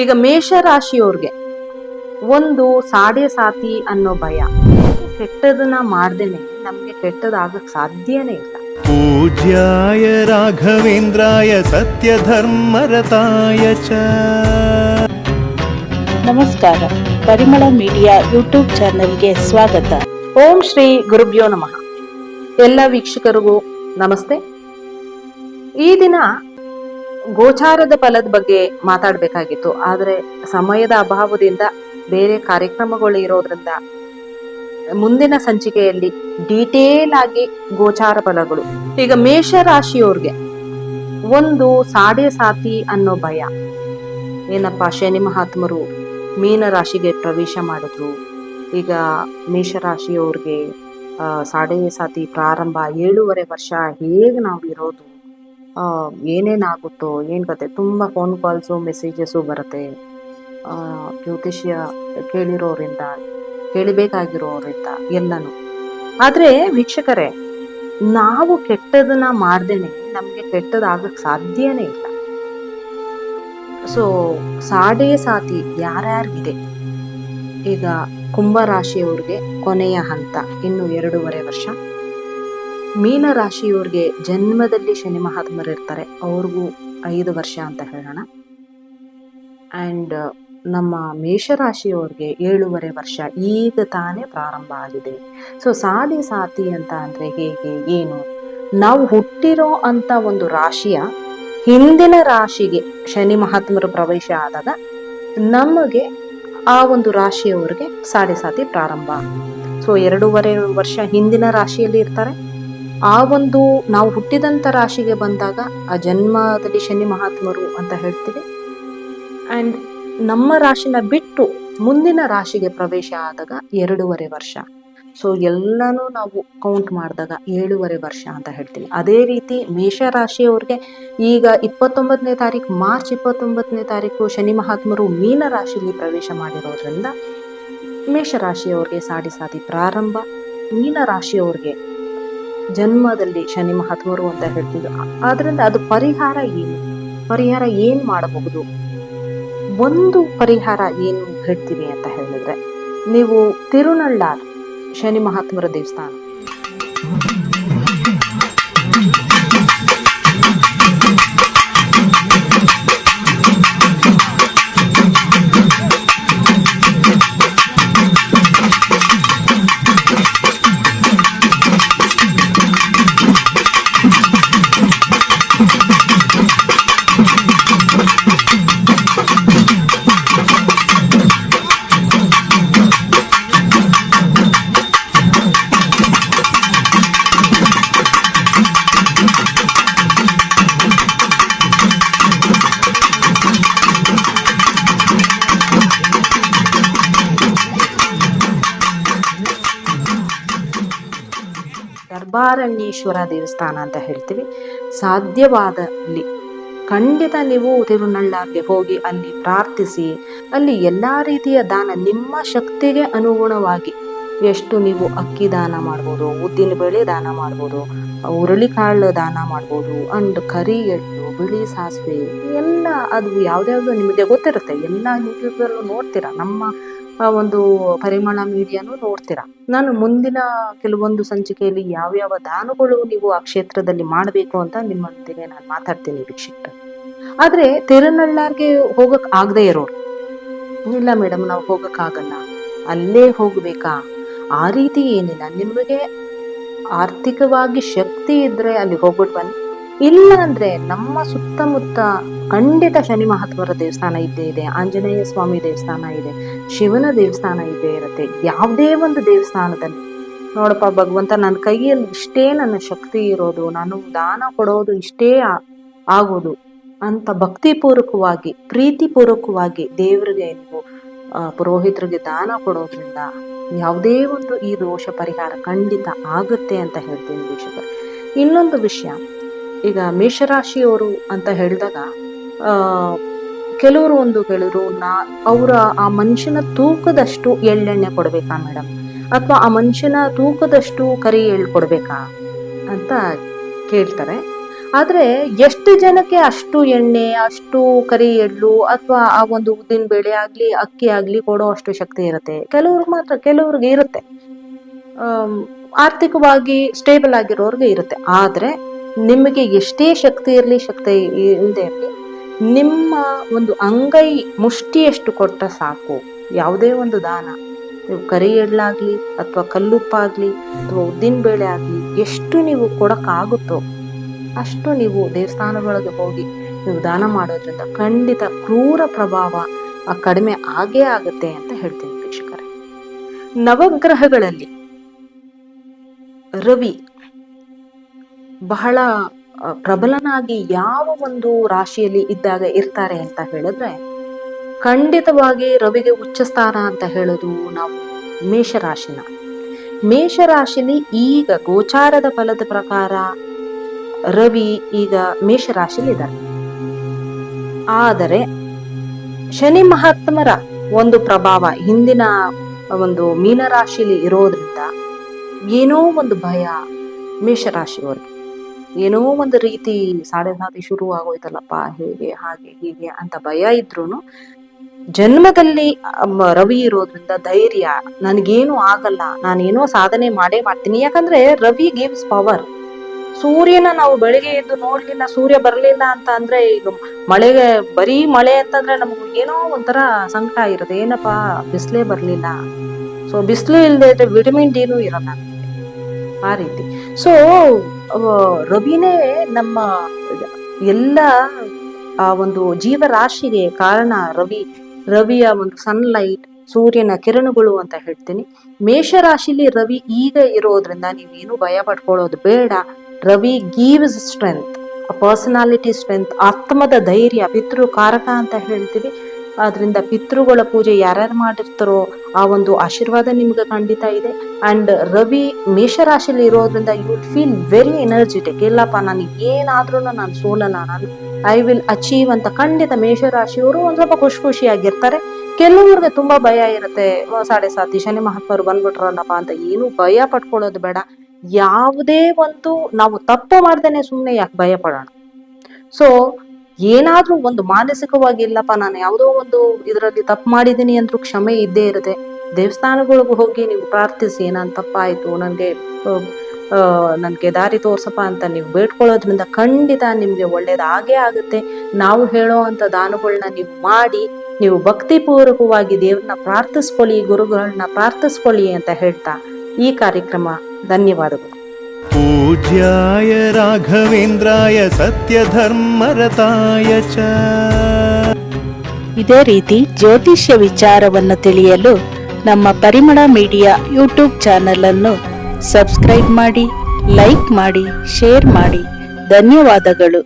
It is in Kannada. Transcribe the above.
ಈಗ ಮೇಷ ಮೇಷರಾಶಿಯವ್ರಿಗೆ ಒಂದು ಸಾಡೆ ಸಾತಿ ಅನ್ನೋ ಭಯ. ಕೆಟ್ಟದನ್ನ ಮಾಡ್ದೇನೆ ನಮ್ಗೆ ಕೆಟ್ಟದಾಗಕ್ ಸಾಧ್ಯನೇ ಇಲ್ಲ. ಪೂಜ್ಯಾಯ ರಾಘವೇಂದ್ರಾಯ ಸತ್ಯ ಧರ್ಮರತಾಯ ಚ. ನಮಸ್ಕಾರ ಪರಿಮಳ ಮೀಡಿಯಾ ಯೂಟ್ಯೂಬ್ ಚಾನೆಲ್ಗೆ ಸ್ವಾಗತ. ಓಂ ಶ್ರೀ ಗುರುಭ್ಯೋ ನಮಃ. ಎಲ್ಲ ವೀಕ್ಷಕರಿಗೂ ನಮಸ್ತೆ. ಈ ದಿನ ಗೋಚಾರದ ಫಲದ ಬಗ್ಗೆ ಮಾತಾಡಬೇಕಾಗಿತ್ತು. ಆದರೆ ಸಮಯದ ಅಭಾವದಿಂದ ಬೇರೆ ಕಾರ್ಯಕ್ರಮಗಳು ಇರೋದ್ರಿಂದ ಮುಂದಿನ ಸಂಚಿಕೆಯಲ್ಲಿ ಡೀಟೇಲ್ ಆಗಿ ಗೋಚಾರ ಫಲಗಳು. ಈಗ ಮೇಷ ರಾಶಿಯವ್ರಿಗೆ ಒಂದು ಸಾಡೆ ಸಾತಿ ಅನ್ನೋ ಭಯ. ಏನಪ್ಪ, ಶನಿ ಮಹಾತ್ಮರು ಮೀನ ರಾಶಿಗೆ ಪ್ರವೇಶ ಮಾಡಿದ್ರು. ಈಗ ಮೇಷರಾಶಿಯವ್ರಿಗೆ ಸಾಡೆ ಸಾತಿ ಪ್ರಾರಂಭ ಏಳೂವರೆ ವರ್ಷ ಹೇಗೆ ನಾವು ಇರೋದು ಏನೇನಾಗುತ್ತೋ, ಏನು ಕತೆ, ತುಂಬ ಫೋನ್ ಕಾಲ್ಸು ಮೆಸೇಜಸ್ಸು ಬರುತ್ತೆ. ಜ್ಯೋತಿಷ್ಯ ಕೇಳಿರೋರಿಂದ, ಕೇಳಬೇಕಾಗಿರೋರಿಂದ, ಎಲ್ಲನೂ. ಆದರೆ ವೀಕ್ಷಕರೇ, ನಾವು ಕೆಟ್ಟದನ್ನ ಮಾಡ್ದೇನೆ ನಮಗೆ ಕೆಟ್ಟದಾಗಕ್ಕೆ ಸಾಧ್ಯನೇ ಇಲ್ಲ. ಸೊ ಸಾಡೇ ಸಾತಿ ಯಾರ್ಯಾರಿಗಿದೆ? ಈಗ ಕುಂಭ ರಾಶಿಯವ್ರಿಗೆ ಕೊನೆಯ ಹಂತ, ಇನ್ನು ಎರಡೂವರೆ ವರ್ಷ. ಮೀನ ರಾಶಿಯವ್ರಿಗೆ ಜನ್ಮದಲ್ಲಿ ಶನಿ ಮಹಾತ್ಮರು ಇರ್ತಾರೆ. ಅವ್ರಿಗೂ ಐದು ವರ್ಷ ಅಂತ ಹೇಳೋಣ. ಆ್ಯಂಡ್ ನಮ್ಮ ಮೇಷರಾಶಿಯವ್ರಿಗೆ ಏಳೂವರೆ ವರ್ಷ ಈಗ ತಾನೇ ಪ್ರಾರಂಭ ಆಗಿದೆ. ಸೊ ಸಾಲಿ ಸಾತಿ ಅಂತ ಅಂದರೆ ಹೇಗೆ, ಏನು? ನಾವು ಹುಟ್ಟಿರೋ ಅಂತ ಒಂದು ರಾಶಿಯ ಹಿಂದಿನ ರಾಶಿಗೆ ಶನಿ ಮಹಾತ್ಮರು ಪ್ರವೇಶ ಆದಾಗ ನಮಗೆ ಆ ಒಂದು ರಾಶಿಯವರಿಗೆ ಸಾಡೆ ಸಾತಿ ಪ್ರಾರಂಭ. ಸೊ ಎರಡೂವರೆ ವರ್ಷ ಹಿಂದಿನ ರಾಶಿಯಲ್ಲಿ ಇರ್ತಾರೆ. ಆ ಒಂದು ನಾವು ಹುಟ್ಟಿದಂಥ ರಾಶಿಗೆ ಬಂದಾಗ ಆ ಜನ್ಮದಲ್ಲಿ ಶನಿ ಮಹಾತ್ಮರು ಅಂತ ಹೇಳ್ತೀವಿ. ಆ್ಯಂಡ್ ನಮ್ಮ ರಾಶಿನ ಬಿಟ್ಟು ಮುಂದಿನ ರಾಶಿಗೆ ಪ್ರವೇಶ ಆದಾಗ ಎರಡೂವರೆ ವರ್ಷ. ಸೊ ಎಲ್ಲನೂ ನಾವು ಕೌಂಟ್ ಮಾಡಿದಾಗ ಏಳೂವರೆ ವರ್ಷ ಅಂತ ಹೇಳ್ತೀವಿ. ಅದೇ ರೀತಿ ಮೇಷ ರಾಶಿಯವ್ರಿಗೆ ಈಗ ಇಪ್ಪತ್ತೊಂಬತ್ತನೇ ತಾರೀಕು, ಮಾರ್ಚ್ ಇಪ್ಪತ್ತೊಂಬತ್ತನೇ ತಾರೀಕು ಶನಿ ಮಹಾತ್ಮರು ಮೀನ ರಾಶಿಯಲ್ಲಿ ಪ್ರವೇಶ ಮಾಡಿರೋದ್ರಿಂದ ಮೇಷರಾಶಿಯವ್ರಿಗೆ ಸಾಡಿ ಸಾಧಿ ಪ್ರಾರಂಭ, ಮೀನ ರಾಶಿಯವ್ರಿಗೆ ಜನ್ಮದಲ್ಲಿ ಶನಿ ಮಹಾತ್ಮರು ಅಂತ ಹೇಳ್ತಿದ್ರು. ಆದ್ರಿಂದ ಅದು ಪರಿಹಾರ ಏನು? ಪರಿಹಾರ ಏನು ಮಾಡಬಹುದು? ಒಂದು ಪರಿಹಾರ ಏನು ಹೇಳ್ತೀವಿ ಅಂತ ಹೇಳಿದ್ರೆ, ನೀವು ತಿರುನಳ್ಳಾರ್ ಶನಿ ಮಹಾತ್ಮರ ದೇವಸ್ಥಾನ. ಗರ್ಭಾರಣ್ಯೇಶ್ವರ ದೇವಸ್ಥಾನ ಅಂತ ಹೇಳ್ತೀವಿ. ಸಾಧ್ಯವಾದಲ್ಲಿ. ಖಂಡಿತ ನೀವು ತಿರುನಳ್ಳಾರ್ಗೆ ಹೋಗಿ ಅಲ್ಲಿ ಪ್ರಾರ್ಥಿಸಿ, ಅಲ್ಲಿ ಎಲ್ಲ ರೀತಿಯ ದಾನ ನಿಮ್ಮ ಶಕ್ತಿಗೆ ಅನುಗುಣವಾಗಿ. ಎಷ್ಟು ನೀವು ಅಕ್ಕಿ ದಾನ ಮಾಡ್ಬೋದು, ಉದ್ದಿನ ಬೇಳೆ ದಾನ ಮಾಡ್ಬೋದು, ಹುರುಳಿಕಾಳು ದಾನ ಮಾಡ್ಬೋದು, ಅಂಡ್ ಕರಿ ಎಳ್ಳು, ಬಿಳಿ ಸಾಸಿವೆ, ಎಲ್ಲ ಅದು ಯಾವ್ದ್ಯಾವ್ದು ನಿಮಗೆ ಗೊತ್ತಿರುತ್ತೆ, ಎಲ್ಲ ಯೂಟ್ಯೂಬಲ್ಲೂ ನೋಡ್ತೀರಾ, ನಮ್ಮ ಒಂದು ಪರಿಮಳ ಮೀಡಿಯಾನು ನೋಡ್ತೀರಾ? ನಾನು ಮುಂದಿನ ಕೆಲವೊಂದು ಸಂಚಿಕೆಯಲ್ಲಿ ಯಾವ್ಯಾವ ದಾನಗಳು ನೀವು ಆ ಕ್ಷೇತ್ರದಲ್ಲಿ ಮಾಡಬೇಕು ಅಂತ ನಿಮ್ಮೊಂದಿಗೆ ನಾನು ಮಾತಾಡ್ತೀನಿ ವೀಕ್ಷಕರು. ಆದ್ರೆ ತಿರುನಳ್ಳಾರ್ಗೆ ಹೋಗಕ್ ಆಗದೆ ಇರೋರು. ಇಲ್ಲ ಮೇಡಮ್ ನಾವು ಹೋಗಕ್ ಆಗಲ್ಲ. ಅಲ್ಲೇ ಹೋಗ್ಬೇಕಾ? ಆ ರೀತಿ ಏನಿಲ್ಲ. ನಿಮಗೆ ಆರ್ಥಿಕವಾಗಿ ಶಕ್ತಿ ಇದ್ರೆ ಅಲ್ಲಿ ಹೋಗ್ಬಿಟ್ಟು ಬನ್ನಿ. ಇಲ್ಲ ಅಂದ್ರೆ ನಮ್ಮ ಸುತ್ತಮುತ್ತ ಖಂಡಿತ ಶನಿ ಮಹಾತ್ಮರ ದೇವಸ್ಥಾನ ಇದ್ದೇ ಇದೆ. ಆಂಜನೇಯ ಸ್ವಾಮಿ ದೇವಸ್ಥಾನ ಇದೆ. ಶಿವನ ದೇವಸ್ಥಾನ ಇದ್ದೇ ಇರುತ್ತೆ. ಯಾವುದೇ ಒಂದು ದೇವಸ್ಥಾನದಲ್ಲಿ. ನೋಡಪ್ಪ, ಭಗವಂತ ನನ್ನ ಕೈಯಲ್ಲಿ ಇಷ್ಟೇ ನನ್ನ ಶಕ್ತಿ ಇರೋದು, ನಾನು ದಾನ ಕೊಡೋದು ಇಷ್ಟೇ ಆಗೋದು ಅಂತ ಭಕ್ತಿಪೂರ್ವಕವಾಗಿ, ಪ್ರೀತಿಪೂರ್ವಕವಾಗಿ ದೇವರಿಗೆ ನೀವು ಪುರೋಹಿತರಿಗೆ ದಾನ ಕೊಡೋದ್ರಿಂದ ಯಾವುದೇ ಒಂದು ಈ ದೋಷ ಪರಿಹಾರ ಖಂಡಿತ ಆಗುತ್ತೆ ಅಂತ ಹೇಳ್ತೀನಿ ವೀಕ್ಷಕರು. ಇನ್ನೊಂದು ವಿಷಯ. ಈಗ ಮೇಷರಾಶಿಯವರು ಅಂತ ಹೇಳಿದಾಗ ಕೆಲವರು ಒಂದು ಹೇಳಿದ್ರು, ನಾ, ಅವರ ಆ ಮನುಷ್ಯನ ತೂಕದಷ್ಟು ಎಳ್ಳೆಣ್ಣೆ ಕೊಡಬೇಕಾ ಮೇಡಮ್? ಅಥವಾ ಆ ಮನುಷ್ಯನ ತೂಕದಷ್ಟು ಕರಿ ಎಳ್ಳು ಕೊಡಬೇಕಾ ಅಂತ ಕೇಳ್ತಾರೆ. ಆದರೆ ಎಷ್ಟು ಜನಕ್ಕೆ ಅಷ್ಟು ಎಣ್ಣೆ, ಅಷ್ಟು ಕರಿ ಎಳ್ಳು ಅಥವಾ ಆ ಒಂದು ಉದ್ದಿನ ಬೇಳೆ ಆಗಲಿ, ಅಕ್ಕಿ ಆಗಲಿ ಕೊಡೋ ಅಷ್ಟು ಶಕ್ತಿ ಇರುತ್ತೆ. ಕೆಲವ್ರಿಗೆ ಮಾತ್ರ, ಕೆಲವ್ರಿಗೆ ಇರುತ್ತೆ. ಆರ್ಥಿಕವಾಗಿ ಸ್ಟೇಬಲ್ ಆಗಿರೋರಿಗೆ ಇರುತ್ತೆ. ಆದ್ರೆ ನಿಮಗೆ ಎಷ್ಟೇ ಶಕ್ತಿ ಇರಲಿ, ಶಕ್ತಿ ಇಲ್ಲದೆ ಇರಲಿ, ನಿಮ್ಮ ಒಂದು ಅಂಗೈ ಮುಷ್ಟಿಯಷ್ಟು ಕೊಟ್ಟ ಸಾಕು. ಯಾವುದೇ ಒಂದು ದಾನ. ನೀವು ಕರಿ ಎಳ್ಳಾಗಲಿ ಅಥವಾ ಕಲ್ಲುಪ್ಪಾಗಲಿ ಅಥವಾ ಉದ್ದಿನ ಬೇಳೆ ಆಗಲಿ, ಎಷ್ಟು ನೀವು ಕೊಡೋಕ್ಕಾಗುತ್ತೋ ಅಷ್ಟು ನೀವು ದೇವಸ್ಥಾನಗಳಿಗೆ ಹೋಗಿ ನೀವು ದಾನ ಮಾಡೋದ್ರಿಂದ ಖಂಡಿತ ಕ್ರೂರ ಪ್ರಭಾವ ಕಡಿಮೆ ಆಗೇ ಆಗುತ್ತೆ ಅಂತ ಹೇಳ್ತೀನಿ ಪ್ರೇಕ್ಷಕರೇ ನವಗ್ರಹಗಳಲ್ಲಿ ರವಿ ಬಹಳ ಪ್ರಬಲನಾಗಿ ಯಾವ ಒಂದು ರಾಶಿಯಲ್ಲಿ ಇದ್ದಾಗ ಇರ್ತಾರೆ ಅಂತ ಹೇಳಿದ್ರೆ, ಖಂಡಿತವಾಗಿ ರವಿಗೆ ಉಚ್ಚ ಸ್ಥಾನ ಅಂತ ಹೇಳೋದು ನಾವು ಮೇಷರಾಶಿನ. ಮೇಷರಾಶಿಲಿ ಈಗ ಗೋಚಾರದ ಫಲದ ಪ್ರಕಾರ ರವಿ ಈಗ ಮೇಷರಾಶಿಲಿ ಇದ್ದಾರೆ. ಆದರೆ ಶನಿ ಮಹಾತ್ಮರ ಒಂದು ಪ್ರಭಾವ ಹಿಂದಿನ ಒಂದು ಮೀನರಾಶಿಲಿ ಇರೋದ್ರಿಂದ ಏನೋ ಒಂದು ಭಯ ಮೇಷರಾಶಿಯವ್ರಿಗೆ. ಏನೋ ಒಂದು ರೀತಿ ಸಾಡೆ ಸಾತಿ ಶುರು ಆಗೋಯ್ತಲ್ಲಪ್ಪ ಹೇಗೆ, ಹಾಗೆ, ಹೀಗೆ ಅಂತ ಭಯ ಇದ್ರೂನು ಜನ್ಮದಲ್ಲಿ ರವಿ ಇರೋದ್ರಿಂದ ಧೈರ್ಯ ನನಗೇನು ಆಗಲ್ಲ, ನಾನೇನೋ ಸಾಧನೆ ಮಾಡೇ ಮಾಡ್ತೀನಿ. ಯಾಕಂದ್ರೆ ರವಿ ಗಿವ್ಸ್ ಪವರ್ ಸೂರ್ಯನ ನಾವು ಬೆಳಿಗ್ಗೆ ಎದ್ದು ನೋಡ್ಲಿಲ್ಲ, ಸೂರ್ಯ ಬರಲಿಲ್ಲ ಅಂತ ಅಂದ್ರೆ ಈಗ ಮಳೆಗೆ, ಬರೀ ಮಳೆ ಅಂತಂದ್ರೆ ನಮ್ಗೆ ಏನೋ ಒಂಥರ ಸಂಕಟ ಇರೋದು ಏನಪ್ಪಾ, ಬಿಸಿಲೇ ಬರಲಿಲ್ಲ. ಸೊ ಬಿಸಿಲು ಇಲ್ಲದೆ ಇದ್ರೆ ವಿಟಮಿನ್ ಡಿನೂ ಇರಲ್ಲ ಆ ರೀತಿ. ಸೊ ರವಿನೇ ನಮ್ಮ ಎಲ್ಲ, ಆ ಒಂದು ಜೀವರಾಶಿಗೆ ಕಾರಣ ರವಿ. ರವಿಯ ಒಂದು ಸನ್ಲೈಟ್ ಸೂರ್ಯನ ಕಿರಣಗಳು ಅಂತ ಹೇಳ್ತೀನಿ. ಮೇಷರಾಶಿಲಿ ರವಿ ಈಗ ಇರೋದ್ರಿಂದ ನೀವೇನು ಭಯ ಪಡ್ಕೊಳ್ಳೋದು ಬೇಡ. Ravi gives strength personality strength ಆತ್ಮದ ಧೈರ್ಯ ಪಿತೃ ಕಾರಕ ಅಂತ ಹೇಳ್ತೀವಿ. ಆದ್ರಿಂದ ಪಿತೃಗಳ ಪೂಜೆ ಯಾರ್ಯಾರು ಮಾಡಿರ್ತಾರೋ ಆ ಒಂದು ಆಶೀರ್ವಾದ ನಿಮ್ಗೆ ಖಂಡಿತ ಇದೆ. ಅಂಡ್ ರವಿ ಮೇಷರಾಶಿಲಿ ಇರೋದ್ರಿಂದ ಯು ಫೀಲ್ ವೆರಿ ಎನರ್ಜೆಟಿಕ್ ಇಲ್ಲಪ್ಪ ನಾನು ಏನಾದ್ರೂ ನಾನು ಸೋಲಲ್ಲ, ನಾನು ಐ ವಿಲ್ ಅಚೀವ್ ಅಂತ ಖಂಡಿತ ಮೇಷರಾಶಿಯವರು ಒಂದು ಸ್ವಲ್ಪ ಖುಷಿ ಖುಷಿಯಾಗಿರ್ತಾರೆ. ಕೆಲವ್ರಿಗೆ ತುಂಬಾ ಭಯ ಇರುತ್ತೆ. ಸಾಡೆ ಸಾತಿ ಶನಿ ಮಹಾತ್ಮರು ಬಂದ್ಬಿಟ್ರಲ್ಲಪ್ಪ ಅಂತ ಏನು ಭಯ ಪಟ್ಕೊಳ್ಳೋದು ಬೇಡ. ಯಾವುದೇ ಒಂದು ನಾವು ತಪ್ಪು ಮಾಡ್ದೇನೆ ಸುಮ್ಮನೆ ಯಾಕೆ ಭಯ ಪಡೋಣ? ಸೊ ಏನಾದ್ರೂ ಒಂದು ಮಾನಸಿಕವಾಗಿ, ಇಲ್ಲಪ್ಪ, ನಾನು ಯಾವುದೋ ಒಂದು ಇದರಲ್ಲಿ ತಪ್ಪು ಮಾಡಿದ್ದೀನಿ ಅಂದ್ರೂ ಕ್ಷಮೆ ಇದ್ದೇ ಇರುತ್ತೆ. ದೇವಸ್ಥಾನಗಳಿಗೆ ಹೋಗಿ ನೀವು ಪ್ರಾರ್ಥಿಸಿ, ನಾನು ತಪ್ಪಾಯಿತು, ನನಗೆ ನನಗೆ ದಾರಿ ತೋರ್ಸಪ್ಪ ಅಂತ ನೀವು ಬೇಡ್ಕೊಳ್ಳೋದ್ರಿಂದ ಖಂಡಿತ ನಿಮಗೆ ಒಳ್ಳೇದಾಗೇ ಆಗುತ್ತೆ. ನಾವು ಹೇಳೋ ಅಂತ ದಾನಗಳನ್ನ ನೀವು ಮಾಡಿ, ನೀವು ಭಕ್ತಿಪೂರ್ವಕವಾಗಿ ದೇವ್ರನ್ನ ಪ್ರಾರ್ಥಿಸ್ಕೊಳ್ಳಿ, ಗುರುಗಳನ್ನ ಪ್ರಾರ್ಥಿಸ್ಕೊಳ್ಳಿ ಅಂತ ಹೇಳ್ತಾ ಈ ಕಾರ್ಯಕ್ರಮ. ಧನ್ಯವಾದಗಳು. पूज्याय राघवेन्द्राय सत्यधर्मरताय च ಇದೇ ರೀತಿ ಜ್ಯೋತಿಷ್ಯ ವಿಚಾರವನ್ನು ತಿಳಿಯಲು ನಮ್ಮ ಪರಿಮಳ ಮೀಡಿಯಾ ಯೂಟ್ಯೂಬ್ ಚಾನಲ್ ಅನ್ನು ಸಬ್ಸ್ಕ್ರೈಬ್ ಮಾಡಿ ಲೈಕ್ ಮಾಡಿ ಶೇರ್ ಮಾಡಿ ಧನ್ಯವಾದಗಳು